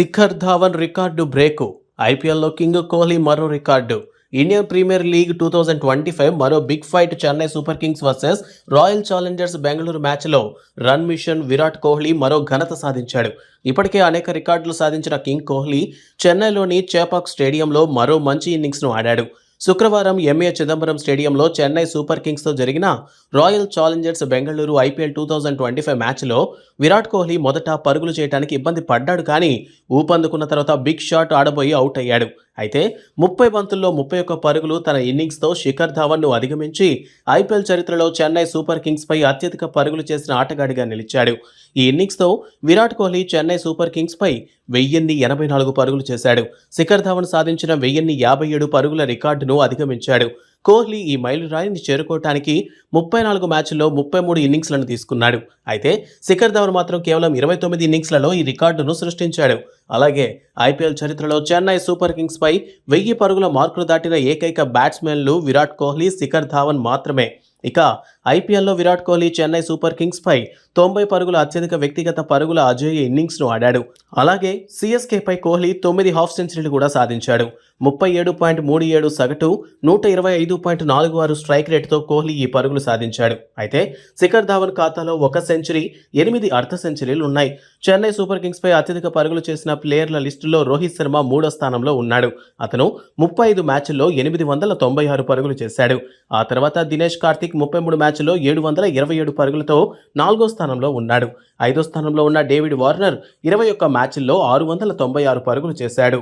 Shikhar Dhawan record break. ఐపీఎల్లో king Kohli మరో record. Indian Premier League two thousand twenty five మరో big fight Chennai Super Kings versus Royal Challengers Bengaluru మ్యాచ్లో run machine Virat Kohli మరో ఘనత సాధించాడు. ఇప్పటికే అనేక రికార్డులు సాధించిన కింగ్ కోహ్లీ చెన్నైలోని చేపాక్ స్టేడియంలో మరో మంచి ఇన్నింగ్స్ను ఆడాడు. శుక్రవారం ఎంఏ చిదంబరం స్టేడియంలో చెన్నై సూపర్ కింగ్స్తో జరిగిన Royal Challengers Bengaluru IPL two thousand twenty five మ్యాచ్లో విరాట్ కోహ్లీ మొదట పరుగులు చేయడానికి ఇబ్బంది పడ్డాడు కానీ ఊపందుకున్న తర్వాత బిగ్ షాట్ ఆడబోయి అవుట్ అయ్యాడు. అయితే ముప్పై బంతుల్లో ముప్పై ఒక్క పరుగులు తన ఇన్నింగ్స్తో శిఖర్ ధావన్ను అధిగమించి ఐపీఎల్ చరిత్రలో చెన్నై సూపర్ కింగ్స్పై అత్యధిక పరుగులు చేసిన ఆటగాడిగా నిలిచాడు. ఈ ఇన్నింగ్స్తో విరాట్ కోహ్లీ చెన్నై సూపర్ కింగ్స్పై వెయ్యిన్ని ఎనభై నాలుగు పరుగులు చేశాడు. శిఖర్ ధావన్ సాధించిన వెయ్యిన్ని యాభై ఏడు పరుగుల రికార్డును అధిగమించాడు. కోహ్లీ ఈ మైలురాయిని చేరుకోవటానికి ముప్పై నాలుగు మ్యాచ్ల్లో ముప్పై మూడు ఇన్నింగ్స్లను తీసుకున్నాడు. అయితే శిఖర్ ధవన్ మాత్రం కేవలం ఇరవై తొమ్మిది ఇన్నింగ్స్లలో ఈ రికార్డును సృష్టించాడు. అలాగే ఐపీఎల్ చరిత్రలో చెన్నై సూపర్ కింగ్స్పై వెయ్యి పరుగుల మార్కులు దాటిన ఏకైక బ్యాట్స్మెన్లు విరాట్ కోహ్లీ శిఖర్ ధావన్ మాత్రమే. ఇక ఐపీఎల్లో విరాట్ కోహ్లీ చెన్నై సూపర్ కింగ్స్పై తొంభై పరుగుల అత్యధిక వ్యక్తిగత పరుగుల అజేయ ఇన్నింగ్స్ను ఆడాడు. అలాగే సిఎస్కేపై కోహ్లీ తొమ్మిది హాఫ్ సెంచరీలు కూడా సాధించాడు. ముప్పై ఏడు పాయింట్ మూడు ఏడు సగటు నూట ఇరవై ఐదు పాయింట్ నాలుగు ఆరు స్ట్రైక్ రేటుతో కోహ్లీ ఈ పరుగులు సాధించాడు. అయితే శిఖర్ ధావన్ ఖాతాలో ఒక సెంచరీ ఎనిమిది అర్ధ సెంచరీలు ఉన్నాయి. చెన్నై సూపర్ కింగ్స్పై అత్యధిక పరుగులు చేసిన ప్లేయర్ల లిస్టులో రోహిత్ శర్మ మూడో స్థానంలో ఉన్నాడు. అతను ముప్పై ఐదు మ్యాచ్ల్లో ఎనిమిది వందల తొంభై ఆరు పరుగులు చేశాడు. ఆ తర్వాత దినేష్ కార్తిక్ ముప్పై మూడు మ్యాచ్లో ఏడు వందల ఇరవై ఏడు పరుగులతో నాలుగో స్థానంలో ఉన్నాడు. ఐదో స్థానంలో ఉన్న డేవిడ్ వార్నర్ ఇరవై ఒక్క మ్యాచ్ల్లో ఆరు వందల తొంభై ఆరు పరుగులు చేశాడు.